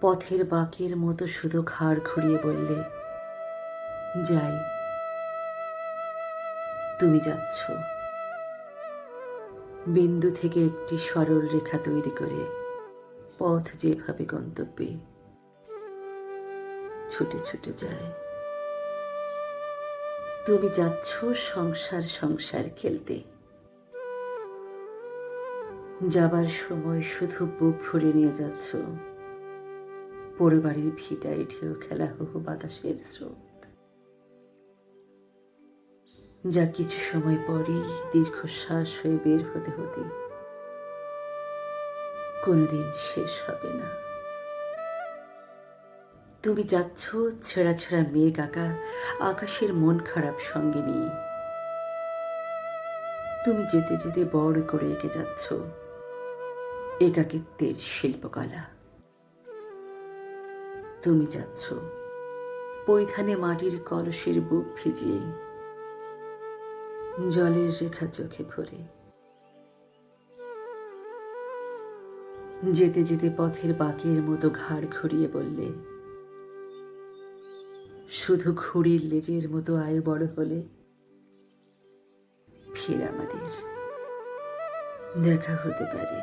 পথের বাঁকের মতো শুধু ঘাড় ঘুরিয়ে বললে, যাই। তুমি যাচ্ছ। বিন্দু থেকে একটি সরল রেখা তৈরি করে পথ যেভাবে গন্তব্যে ছুটে ছুটে যায়। তুমি যাচ্ছ সংসার সংসার খেলতে। যাবার সময় শুধু বুক ভরে নিয়ে যাচ্ছ। পোড়বাড়ির ভিটায় ঢেউ খেলা হো বাতাসের স্রোত। যা কিছু সময় পরেই দীর্ঘশ্বাস হয়ে বের হতে হতে কোনোদিন শেষ হবে না। তুমি যাচ্ছ ছেঁড়া ছেঁড়া মেঘ আঁকা আকাশের মন খারাপ সঙ্গে নিয়ে। তুমি যেতে যেতে বড় করে এঁকে যাচ্ছ। একাকিত্বের শিল্পকলা। তুমি যাচ্ছ। পৈথানে মাটির কলসের বুক ভিজিয়ে জলের রেখা চোখে ভরে যেতে যেতে পথের বাঁকের মতো ঘাড় ঘুরিয়ে বললে, শুধু ঘুড়ির লেজের মতো আয়ু বড় হলে ফের আমাদের দেখা হতে পারে।